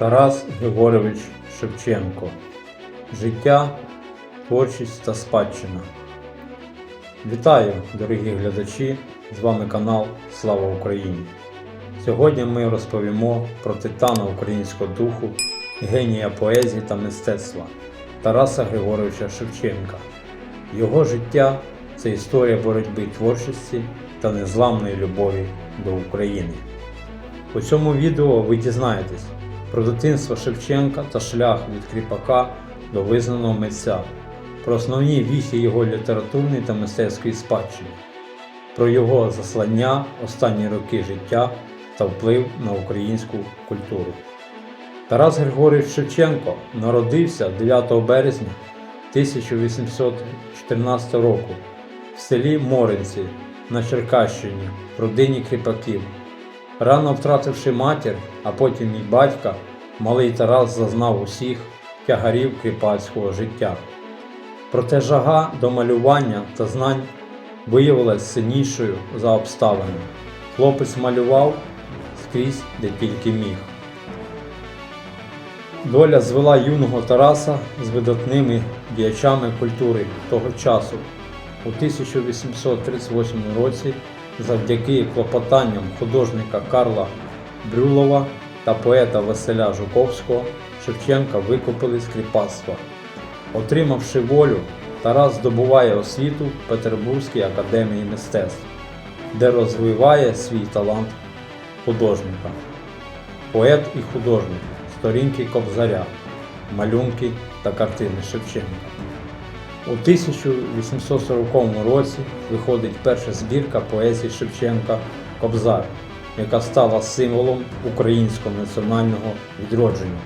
Тарас Григорович Шевченко. Життя, творчість та спадщина. Вітаю, дорогі глядачі! З вами канал Слава Україні! Сьогодні ми розповімо про титана українського духу, генія поезії та мистецтва Тараса Григоровича Шевченка. Його життя це історія боротьби творчості та незламної любові до України. У цьому відео ви дізнаєтесь про дитинство Шевченка та шлях від кріпака до визнаного митця, про основні віхи його літературної та мистецької спадщини, про його заслання, останні роки життя та вплив на українську культуру. Тарас Григорович Шевченко народився 9 березня 1814 року в селі Моринці на Черкащині в родині кріпаків. Рано втративши матір, а потім і батька, малий Тарас зазнав усіх тягарів кріпацького життя. Проте жага до малювання та знань виявилась сильнішою за обставини. Хлопець малював скрізь, де тільки міг. Доля звела юного Тараса з видатними діячами культури того часу. У 1838 році завдяки клопотанням художника Карла Брюлова та поета Василя Жуковського Шевченка викупили з кріпацтва. Отримавши волю, Тарас здобуває освіту в Петербурзькій академії мистецтв, де розвиває свій талант художника. Поет і художник, сторінки Кобзаря, малюнки та картини Шевченка. У 1840 році виходить перша збірка поезії Шевченка Кобзар, яка стала символом українського національного відродження.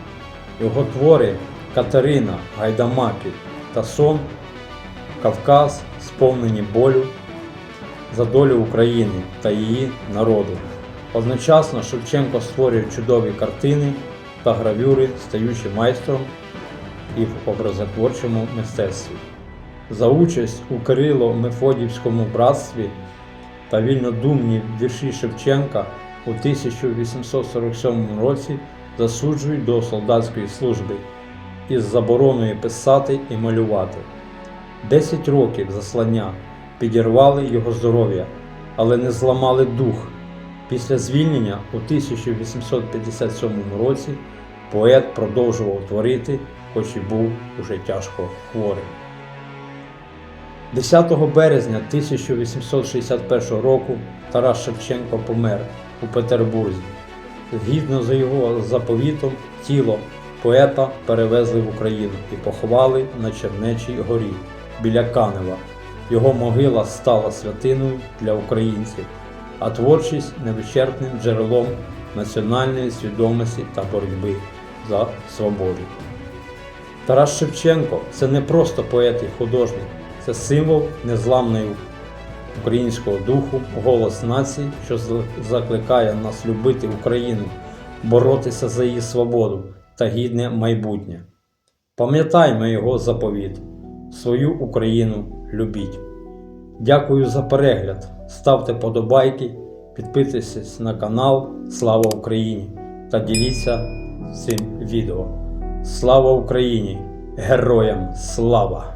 Його твори Катерина, Гайдамаки та Сон Кавказ сповнені болю за долю України та її народу. Одночасно Шевченко створює чудові картини та гравюри, стаючи майстром і в образотворчому мистецтві. За участь у Кирило-Мефодівському братстві та вільнодумні вірші Шевченка у 1847 році засуджують до солдатської служби із забороною писати і малювати. Десять років заслання підірвали його здоров'я, але не зламали дух. Після звільнення у 1857 році поет продовжував творити, хоч і був уже тяжко хворий. 10 березня 1861 року Тарас Шевченко помер у Петербурзі. Згідно з його заповітом, тіло поета перевезли в Україну і поховали на Чернечій горі біля Канева. Його могила стала святиною для українців, а творчість невичерпним джерелом національної свідомості та боротьби за свободу. Тарас Шевченко це не просто поет і художник, це символ незламної українського духу, голос нації, що закликає нас любити Україну, боротися за її свободу та гідне майбутнє. Пам'ятаймо його заповіт, свою Україну любіть. Дякую за перегляд. Ставте подобайки, підписуйтесь на канал Слава Україні та діліться цим відео. Слава Україні! Героям слава!